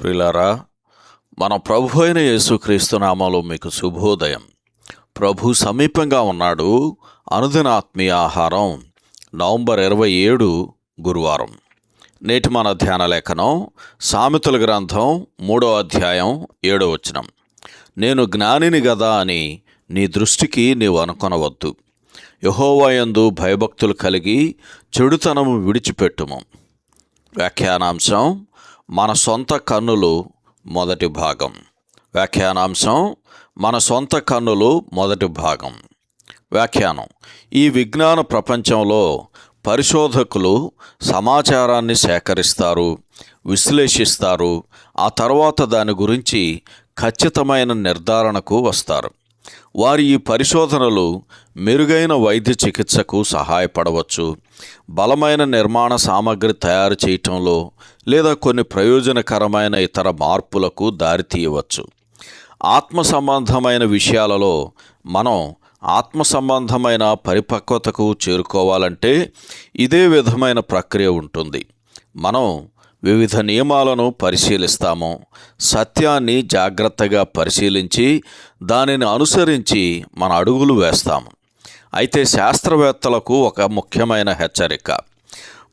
ప్రిలారా మన ప్రభు అయిన యేసుక్రీస్తు నామాలో మీకు శుభోదయం. ప్రభు సమీపంగా ఉన్నాడు అనుదిన ఆత్మీయ ఆహారం నవంబర్ ఇరవై ఏడు గురువారం. నేటి మన ధ్యాన లేఖనం సామెతల గ్రంథం మూడో అధ్యాయం ఏడో వచనం. నేను జ్ఞానిని గదా అని నీ దృష్టికి నీవు అనుకొనవద్దు. యహోవాయందు భయభక్తులు కలిగి చెడుతనము విడిచిపెట్టుము. వ్యాఖ్యానాంశం మన సొంత కన్నులు మొదటి భాగం. వ్యాఖ్యానాంశం మన సొంత కన్నులు మొదటి భాగం. వ్యాఖ్యానం ఈ విజ్ఞాన ప్రపంచంలో పరిశోధకులు సమాచారాన్ని సేకరిస్తారు విశ్లేషిస్తారు ఆ తర్వాత దాని గురించి ఖచ్చితమైన నిర్ధారణకు వస్తారు. వారి ఈ పరిశోధనలు మెరుగైన వైద్య చికిత్సకు సహాయపడవచ్చు. బలమైన నిర్మాణ సామగ్రి తయారు చేయటంలో లేదా కొన్ని ప్రయోజనకరమైన ఇతర మార్పులకు దారితీయవచ్చు ఆత్మ సంబంధమైన విషయాలలో మనం ఆత్మ సంబంధమైన పరిపక్వతకు చేరుకోవాలంటే ఇదే విధమైన ప్రక్రియ ఉంటుంది. మనం వివిధ నియమాలను పరిశీలిస్తాము. సత్యాన్ని జాగ్రత్తగా పరిశీలించి దానిని అనుసరించి మన అడుగులు వేస్తాము. అయితే శాస్త్రవేత్తలకు ఒక ముఖ్యమైన హెచ్చరిక.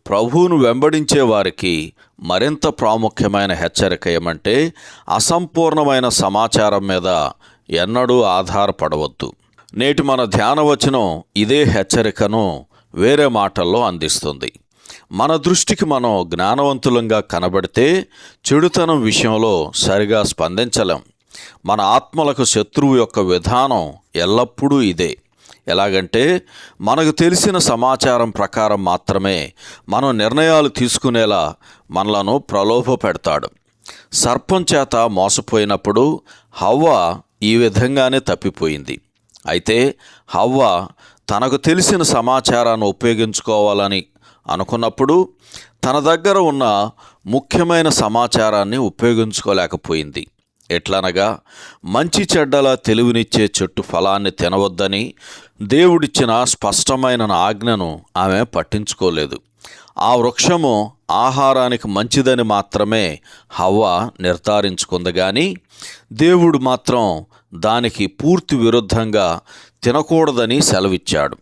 ప్రభువును వెంబడించే వారికి మరింత ప్రాముఖ్యమైన హెచ్చరిక ఏమంటే అసంపూర్ణమైన సమాచారం మీద ఎన్నడూ ఆధారపడవద్దు. నేటి మన ధ్యానవచనం ఇదే హెచ్చరికను వేరే మాటల్లో అందిస్తుంది. మన దృష్టికి మనం జ్ఞానవంతులంగా కనబడితే చెడుతనం విషయంలో సరిగా స్పందించలేం. మన ఆత్మలకు శత్రువు యొక్క విధానం ఎల్లప్పుడూ ఇదే. ఎలాగంటే మనకు తెలిసిన సమాచారం ప్రకారం మాత్రమే మనం నిర్ణయాలు తీసుకునేలా మనలను ప్రలోభ పెడతాడు సర్పం చేత మోసపోయినప్పుడు హవ్వ ఈ విధంగానే తప్పిపోయింది. అయితే హవ్వ తనకు తెలిసిన సమాచారాన్ని ఉపయోగించుకోవాలని అనుకున్నప్పుడు తన దగ్గర ఉన్న ముఖ్యమైన సమాచారాన్ని ఉపయోగించుకోలేకపోయింది. ఎట్లనగా మంచి చెడ్డల తెలివినిచ్చే చెట్టు ఫలాన్ని తినవద్దని దేవుడిచ్చిన స్పష్టమైన ఆజ్ఞను ఆమె పట్టించుకోలేదు. ఆ వృక్షము ఆహారానికి మంచిదని మాత్రమే హవ్వ నిర్ధారించుకుంది కానీ దేవుడు మాత్రం దానికి పూర్తి విరుద్ధంగా తినకూడదని సెలవిచ్చాడు.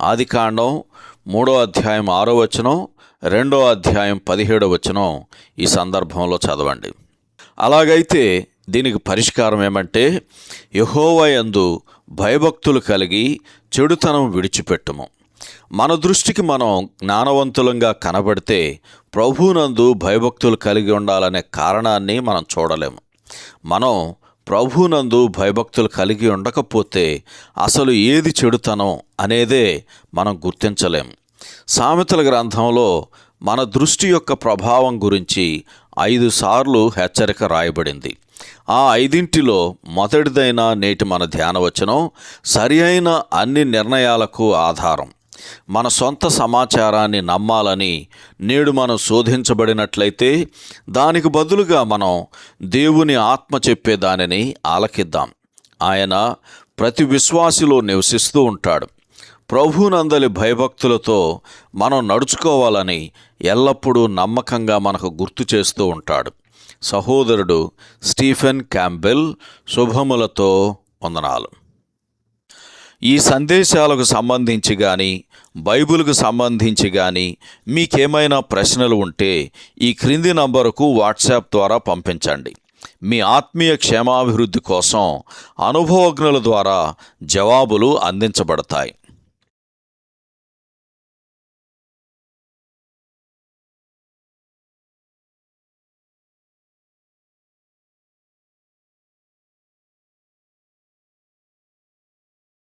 ఆదికాండం మూడో అధ్యాయం ఆరో వచనం రెండో అధ్యాయం పదిహేడో వచనం ఈ సందర్భంలో చదవండి. అలాగైతే దీనికి పరిష్కారం ఏమంటే యహోవయందు భయభక్తులు కలిగి చెడుతనం విడిచిపెట్టము. మన దృష్టికి మనం జ్ఞానవంతులంగా కనబడితే ప్రభునందు భయభక్తులు కలిగి ఉండాలనే కారణాన్ని మనం చూడలేము. మనం ప్రభునందు భయభక్తులు కలిగి ఉండకపోతే అసలు ఏది చెడుతనం అనేదే మనం గుర్తించలేం. సామెతల గ్రంథంలో మన దృష్టి యొక్క ప్రభావం గురించి ఐదు సార్లు హెచ్చరిక రాయబడింది. ఆ ఐదింటిలో మొదటిదైన నేటి మన ధ్యానవచనం సరి అయిన అన్ని నిర్ణయాలకు ఆధారం. మన సొంత సమాచారాన్ని నమ్మాలని నేడు మనం శోధించబడినట్లయితే దానికి బదులుగా మనం దేవుని ఆత్మ చెప్పే దానిని ఆలకిద్దాం. ఆయన ప్రతి విశ్వాసిలో నివసిస్తూ ఉంటాడు. ప్రభునందలి భయభక్తులతో మనం నడుచుకోవాలని ఎల్లప్పుడూ నమ్మకంగా మనకు గుర్తు చేస్తూ ఉంటాడు. సహోదరుడు స్టీఫెన్ క్యాంబెల్ శుభములతో వందనాలు. ఈ సందేశాలకు సంబంధించి కానీ బైబిల్కు సంబంధించి కానీ మీకేమైనా ప్రశ్నలు ఉంటే ఈ క్రింది నంబరుకు వాట్సాప్ ద్వారా పంపించండి. మీ ఆత్మీయ క్షేమాభివృద్ధి కోసం అనుభవజ్ఞుల ద్వారా జవాబులు అందించబడతాయి.